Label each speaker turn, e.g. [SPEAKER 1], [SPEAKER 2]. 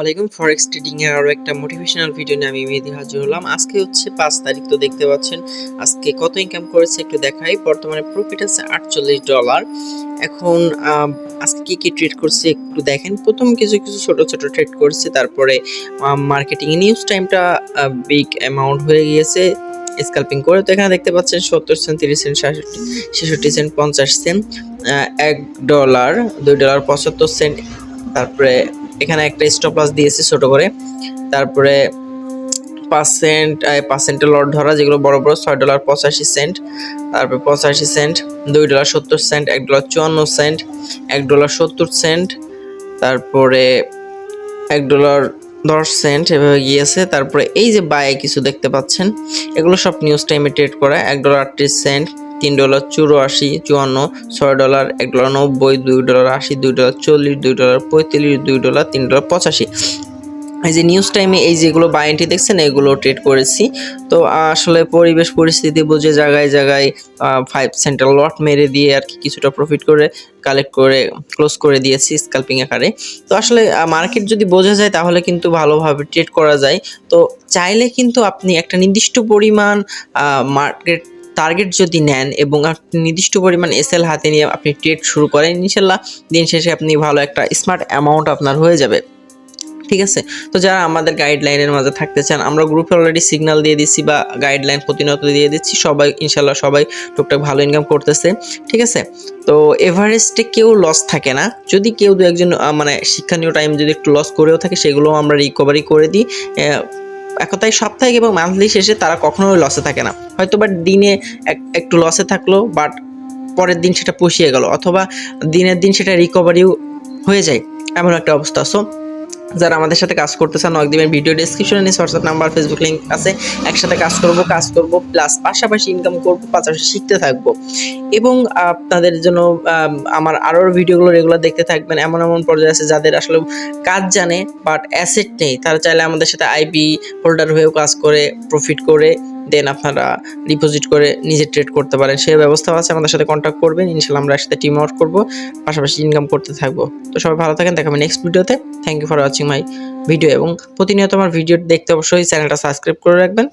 [SPEAKER 1] আলাইকুম। Forex trading এর আরও একটা মোটিভেশনাল ভিডিও নিয়ে আমি মেহেদি হাজির হলাম। আজকে হচ্ছে পাঁচ তারিখ, তো দেখতে পাচ্ছেন আজকে কত ইনকাম করেছে একটু দেখাই। বর্তমানে প্রফিট আছে আটচল্লিশ ডলার এখন আজকে কি কি ট্রেড করছে একটু দেখেন। প্রথম কিছু কিছু ছোট ছোট ট্রেড করছে। তারপরে মার্কেটিং নিউজ টাইমটা বিগ অ্যামাউন্ট হয়ে গিয়েছে। স্কাল্পিং করে তো এখানে দেখতে পাচ্ছেন সত্তর সেন্ট তিরিশ সেন্ট সাতষট্টি, ছেষট্টি সেন্ট পঞ্চাশ সেন্ট এক ডলার দুই ডলার পঁচাত্তর সেন্ট তারপরে এখানে একটা স্টপ লস দিয়েছে ছোট করে। তারপরে পার্সেন্ট পার্সেন্টের লট ধরা, যেগুলো বড় বড়, ছয় ডলার পঁচাশি সেন্ট তারপরে পঁচাশি সেন্ট দুই ডলার সত্তর সেন্ট এক ডলার চুয়ান্ন সেন্ট এক ডলার সত্তর সেন্ট তারপরে এক ডলার দশ সেন্ট এভাবে গিয়েছে। তারপরে এই যে বায়ে কিছু দেখতে পাচ্ছেন, এগুলো সব নিউজ টাইমে ট্রেড করা, এক ডলার আটত্রিশ সেন্ট তিন ডলার চুরাশি, চুয়ান্ন, ছয় ডলার, এক ডলার নব্বই, দুই ডলার আশি, দুই ডলার চল্লিশ, দুই ডলার পঁয়তাল্লিশ দুই ডলার তিন ডলার পঁচাশি। এই যে নিউজ টাইমে এই যেগুলো বাইনটি দেখছেন, এগুলো ট্রেড করেছি। তো আসলে পরিবেশ পরিস্থিতি বুঝে জায়গায় জায়গায় ফাইভ সেন্টার লট মেরে দিয়ে আর কি কিছুটা প্রফিট করে কালেক্ট করে ক্লোজ করে দিয়েছি স্কাল্পিং আকারে। তো, আসলে মার্কেট যদি বোঝা যায়, তাহলে কিন্তু ভালোভাবে ট্রেড করা যায়। তো, চাইলে কিন্তু আপনি একটা নির্দিষ্ট পরিমাণ মার্কেট টার্গেট যদি নেন এবং নির্দিষ্ট পরিমাণ এসএল হাতে নিয়ে আপনি ট্রেড শুরু করেন, ইনশাল্লাহ দিন শেষে আপনি ভালো একটা স্মার্ট অ্যামাউন্ট আপনার হয়ে যাবে। ঠিক আছে? তো যারা আমাদের গাইডলাইনের মাঝে থাকতে চান, আমরা গ্রুপে অলরেডি সিগন্যাল দিয়ে দিচ্ছি বা গাইডলাইন প্রতিনিয়ত দিয়ে দিচ্ছি, সবাই, ইনশাল্লাহ সবাই টুকটাক ভালো ইনকাম করতেছে। ঠিক আছে? তো এভারেস্টে কেউ লস থাকে না। যদি কেউ দু একজন মানে শিক্ষণীয় টাইম যদি একটু লস করেও থাকে সেগুলো আমরা রিকভারি করে দিই। একতাই সাপ্তাহিক এবং মান্থলি শেষে তারা কখনোই লসে থাকে না। হয়তো বা দিনে এক- একটু লসে থাকল বাট পরের দিন সেটা পুষিয়ে গেল, অথবা দিনের দিন সেটা রিকভারিও হয়ে যায়, এমন একটা অবস্থা। সো যারা আমাদের সাথে কাজ করতে চান একদিনের ভিডিও ডিসক্রিপশনে নিয়ে হোয়াটসঅ্যাপ নাম্বার ফেসবুক লিঙ্ক আছে। একসাথে কাজ করব কাজ করব প্লাস পাশাপাশি ইনকাম করব, পাশাপাশি শিখতে থাকব। এবং আপনাদের জন্য আমার আরও ভিডিওগুলো রেগুলার দেখতে থাকবেন। এমন এমন পর্যায়ে আছে যাদের আসলে কাজ জানে বাট অ্যাসেট নেই। তারা চাইলে আমাদের সাথে আইপি হোল্ডার হয়েও কাজ করে প্রফিট করে দেন আপনারা ডিপোজিট করে নিজে ট্রেড করতে পারেন। সেই ব্যবস্থাও আছে, আমাদের সাথে কন্ট্যাক্ট করবেন। ইনশাল্লাহ আমরা একসাথে টিম আউট করব, পাশাপাশি ইনকাম করতে থাকব। তো সবাই ভালো থাকেন দেখাবেন নেক্সট ভিডিওতে thank you for watching my video এবং প্রতিনিয়ত আমার ভিডিও দেখতে অবশ্যই চ্যানেলটা সাবস্ক্রাইব করে রাখবেন।